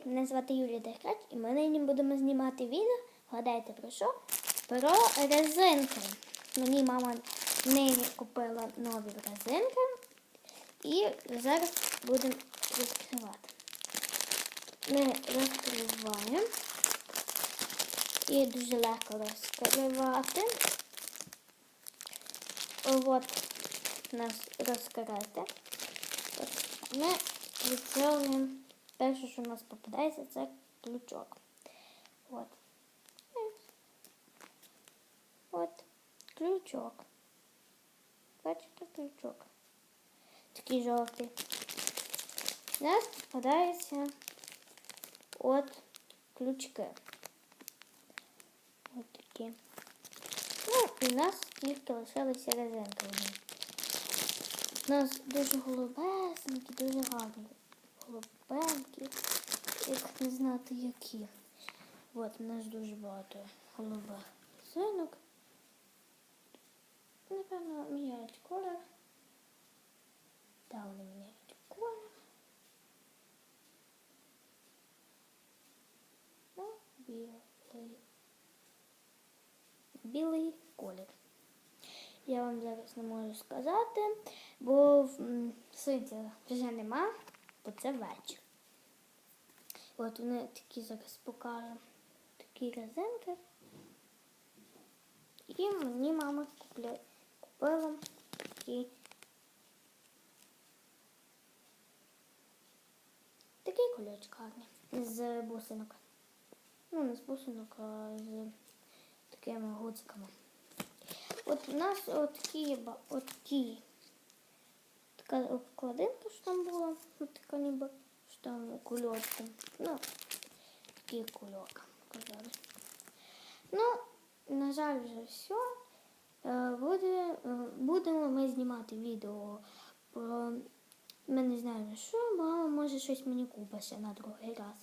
Привіт! Мене звати Юлія Деркач і ми нині будемо знімати відео. Гадайте про що? Про резинки. Мені мама нині купила нові резинки. І зараз будемо відкривати. Ми розкриваємо. І дуже легко розкривати. От нас розкрите. От Ми відкриваємо перше, що у нас попадається, це ключок. От. От ключок. Бачите ключок. Такий жовтий. У нас попадається от ключки. От такі. Ну, і в нас тільки лишилися резинки. У нас дуже голубесенькі, дуже гарні. Голубенькі, як не знати які. От у нас дуже багато голубих резинок. Напевно, міняють колір. Так, вони міняють колір. Ну, білий. Білий колір. Я вам зараз не можу сказати, бо в м, вже нема, бо це вечір. От вони такі зараз покажу. Такі резинки. І мені мама купля... купила такі. Такий кольочок. З бусинок. Ну, не з бусинок, а з такими гудзиками. От у нас отакі, отакі. Така обкладинка, що там була, от така ніби, що там кульочки. Ну, такі кульок, казали. Ну, на жаль, вже все. Буде, е, будемо ми знімати відео про. Ми не знаємо що, мама може щось мені купить ще на другий раз.